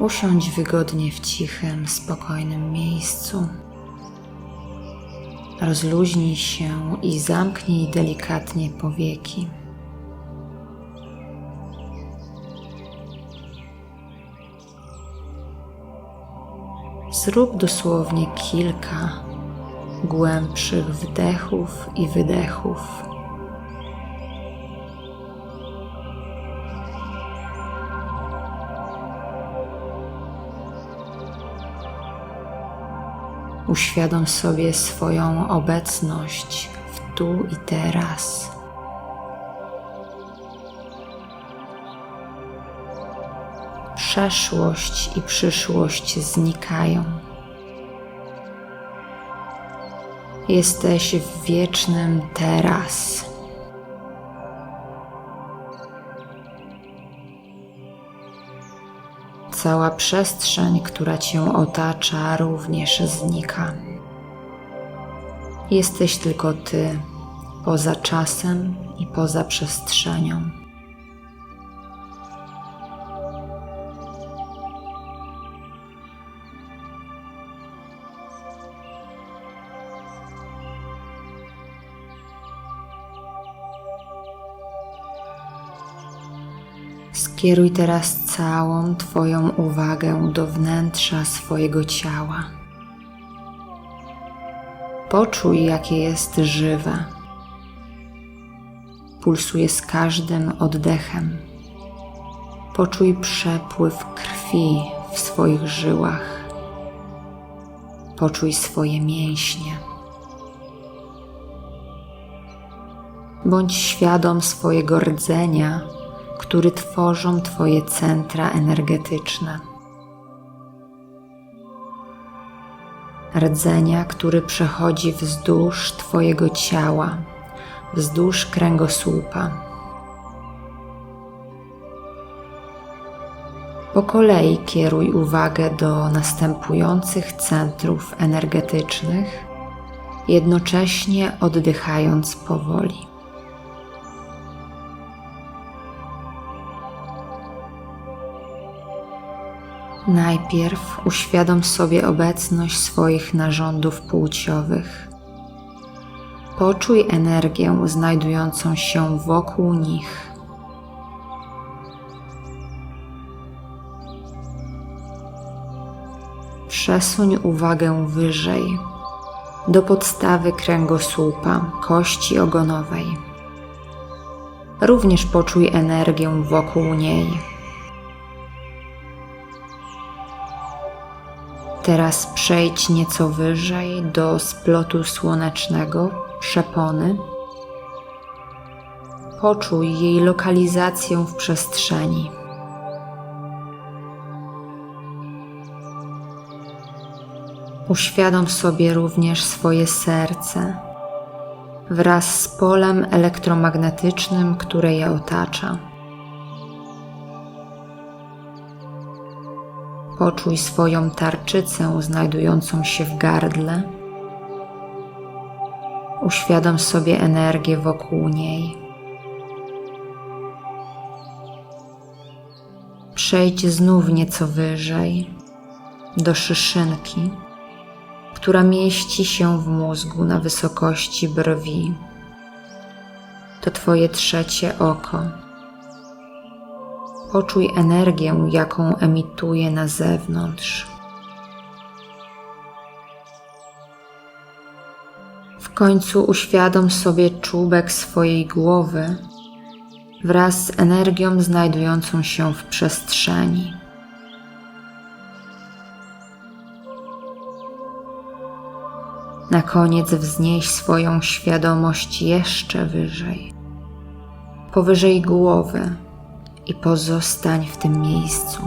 Usiądź wygodnie w cichym, spokojnym miejscu. Rozluźnij się i zamknij delikatnie powieki. Zrób dosłownie kilka głębszych wdechów i wydechów. Uświadom sobie swoją obecność w tu i teraz. Przeszłość i przyszłość znikają. Jesteś w wiecznym teraz. Cała przestrzeń, która Cię otacza, również znika. Jesteś tylko Ty, poza czasem i poza przestrzenią. Skieruj teraz całą Twoją uwagę do wnętrza swojego ciała. Poczuj, jakie jest żywe. Pulsuje z każdym oddechem. Poczuj przepływ krwi w swoich żyłach. Poczuj swoje mięśnie. Bądź świadom swojego rdzenia który tworzą Twoje centra energetyczne. Rdzenia, który przechodzi wzdłuż Twojego ciała, wzdłuż kręgosłupa. Po kolei kieruj uwagę do następujących centrów energetycznych, jednocześnie oddychając powoli. Najpierw uświadom sobie obecność swoich narządów płciowych. Poczuj energię znajdującą się wokół nich. Przesuń uwagę wyżej, do podstawy kręgosłupa, kości ogonowej. Również poczuj energię wokół niej. Teraz przejdź nieco wyżej do splotu słonecznego, przepony. Poczuj jej lokalizację w przestrzeni. Uświadom sobie również swoje serce wraz z polem elektromagnetycznym, które je otacza. Poczuj swoją tarczycę znajdującą się w gardle. Uświadom sobie energię wokół niej. Przejdź znów nieco wyżej do szyszynki, która mieści się w mózgu na wysokości brwi. To Twoje trzecie oko Poczuj energię, jaką emituje na zewnątrz. W końcu uświadom sobie czubek swojej głowy wraz z energią znajdującą się w przestrzeni. Na koniec wznieś swoją świadomość jeszcze wyżej, powyżej głowy i pozostań w tym miejscu.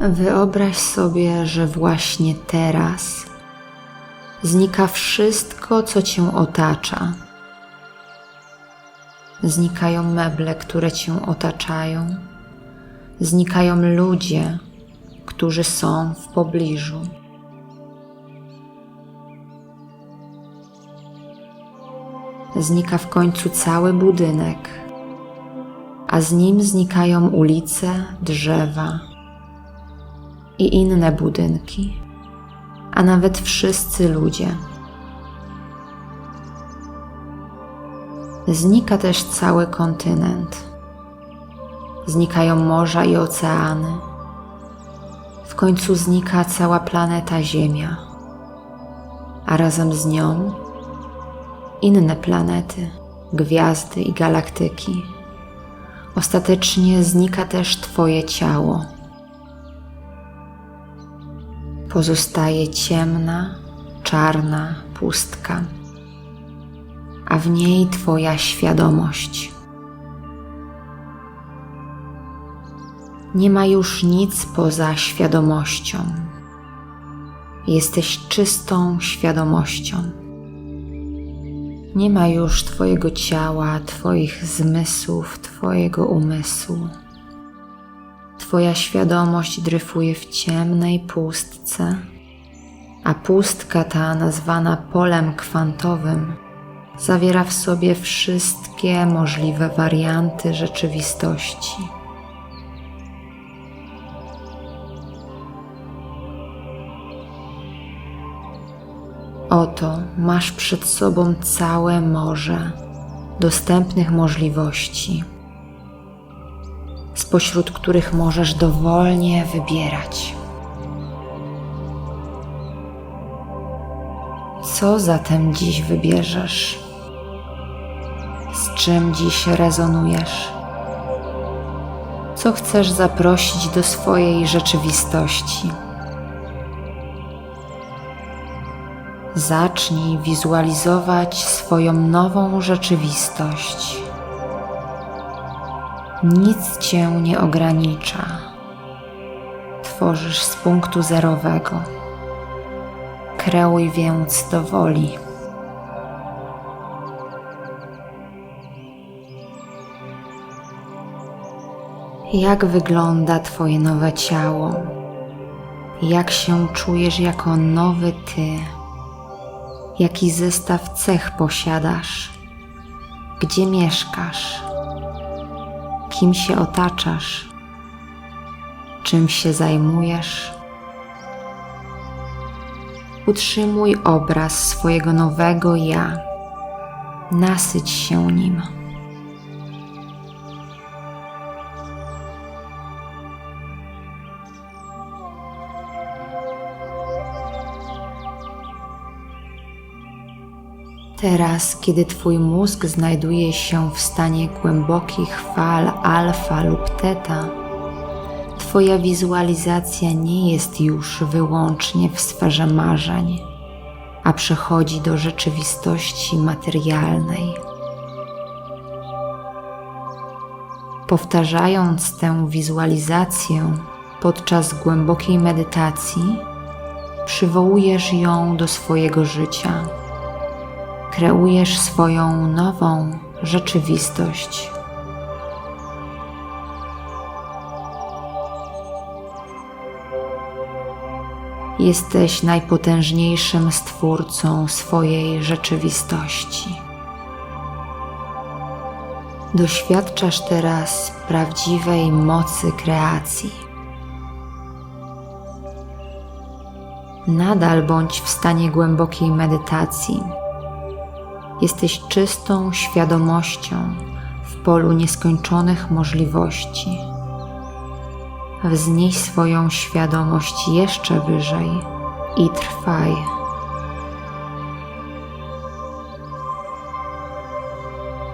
Wyobraź sobie, że właśnie teraz znika wszystko, co cię otacza. Znikają meble, które cię otaczają, znikają ludzie, którzy są w pobliżu. znika w końcu cały budynek, a z nim znikają ulice, drzewa i inne budynki, a nawet wszyscy ludzie. Znika też cały kontynent. Znikają morza i oceany. W końcu znika cała planeta Ziemia, a razem z nią inne planety, gwiazdy i galaktyki. Ostatecznie znika też Twoje ciało. Pozostaje ciemna, czarna pustka a w niej Twoja świadomość. Nie ma już nic poza świadomością. Jesteś czystą świadomością. Nie ma już Twojego ciała, Twoich zmysłów, Twojego umysłu. Twoja świadomość dryfuje w ciemnej pustce, a pustka ta, nazwana polem kwantowym, zawiera w sobie wszystkie możliwe warianty rzeczywistości. Oto masz przed sobą całe morze dostępnych możliwości, spośród których możesz dowolnie wybierać. Co zatem dziś wybierzesz? Z czym dziś rezonujesz? Co chcesz zaprosić do swojej rzeczywistości? Zacznij wizualizować swoją nową rzeczywistość. Nic cię nie ogranicza. Tworzysz z punktu zerowego. Kreuj więc do woli. Jak wygląda Twoje nowe ciało? Jak się czujesz jako nowy Ty? Jaki zestaw cech posiadasz? Gdzie mieszkasz? Kim się otaczasz? Czym się zajmujesz? Utrzymuj obraz swojego nowego ja. Nasyć się nim. Teraz, kiedy Twój mózg znajduje się w stanie głębokich fal alfa lub teta, Twoja wizualizacja nie jest już wyłącznie w sferze marzeń, a przechodzi do rzeczywistości materialnej. Powtarzając tę wizualizację podczas głębokiej medytacji, przywołujesz ją do swojego życia kreujesz swoją nową rzeczywistość. Jesteś najpotężniejszym stwórcą swojej rzeczywistości. Doświadczasz teraz prawdziwej mocy kreacji. Nadal bądź w stanie głębokiej medytacji jesteś czystą świadomością w polu nieskończonych możliwości. Wznieś swoją świadomość jeszcze wyżej i trwaj.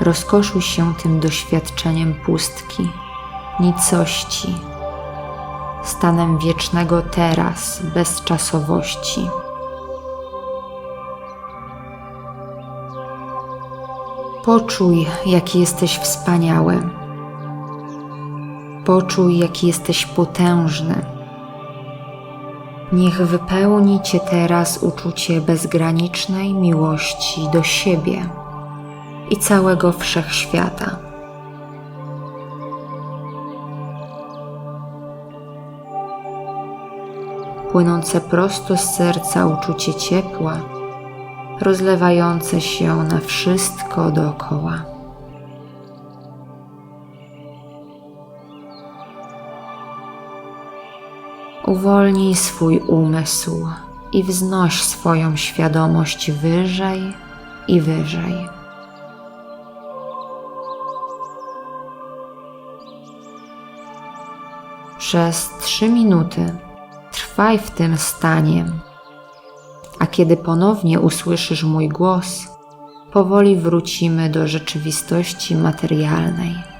Rozkoszuj się tym doświadczeniem pustki, nicości, stanem wiecznego teraz, bezczasowości. Poczuj, jaki jesteś wspaniały. Poczuj, jaki jesteś potężny. Niech wypełni Cię teraz uczucie bezgranicznej miłości do siebie i całego wszechświata. Płynące prosto z serca uczucie ciepła rozlewające się na wszystko dookoła. Uwolnij swój umysł i wznoś swoją świadomość wyżej i wyżej. Przez trzy minuty trwaj w tym stanie, a kiedy ponownie usłyszysz mój głos, powoli wrócimy do rzeczywistości materialnej.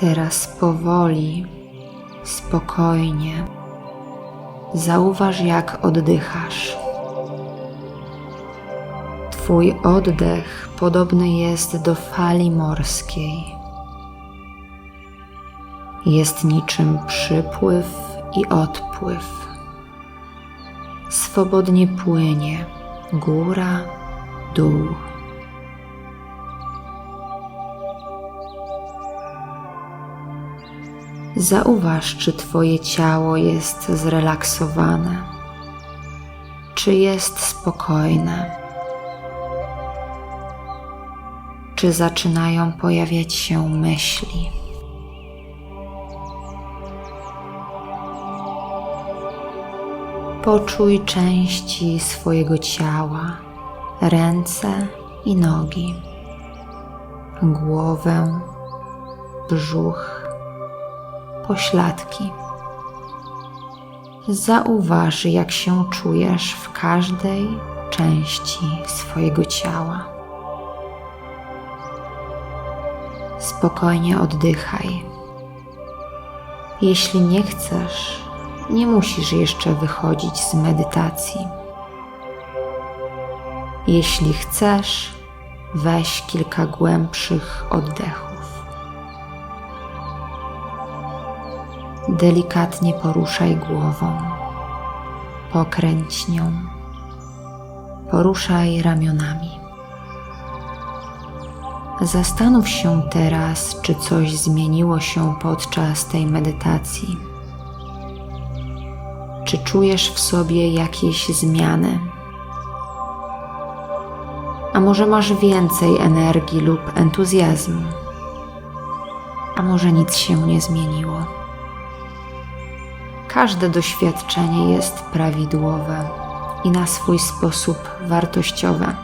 Teraz powoli, spokojnie zauważ, jak oddychasz. Twój oddech podobny jest do fali morskiej. Jest niczym przypływ i odpływ. Swobodnie płynie góra, dół. Zauważ, czy Twoje ciało jest zrelaksowane, czy jest spokojne, czy zaczynają pojawiać się myśli. Poczuj części swojego ciała, ręce i nogi, głowę, brzuch pośladki. Zauważ, jak się czujesz w każdej części swojego ciała. Spokojnie oddychaj. Jeśli nie chcesz, Nie musisz jeszcze wychodzić z medytacji. Jeśli chcesz, weź kilka głębszych oddechów. Delikatnie poruszaj głową, pokręć nią, poruszaj ramionami. Zastanów się teraz, czy coś zmieniło się podczas tej medytacji. Czy czujesz w sobie jakieś zmiany? A może masz więcej energii lub entuzjazmu? A może nic się nie zmieniło? Każde doświadczenie jest prawidłowe i na swój sposób wartościowe.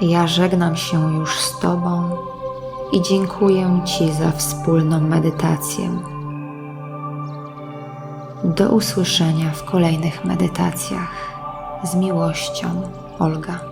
Ja żegnam się już z Tobą i dziękuję Ci za wspólną medytację. Do usłyszenia w kolejnych medytacjach. Z miłością, Olga.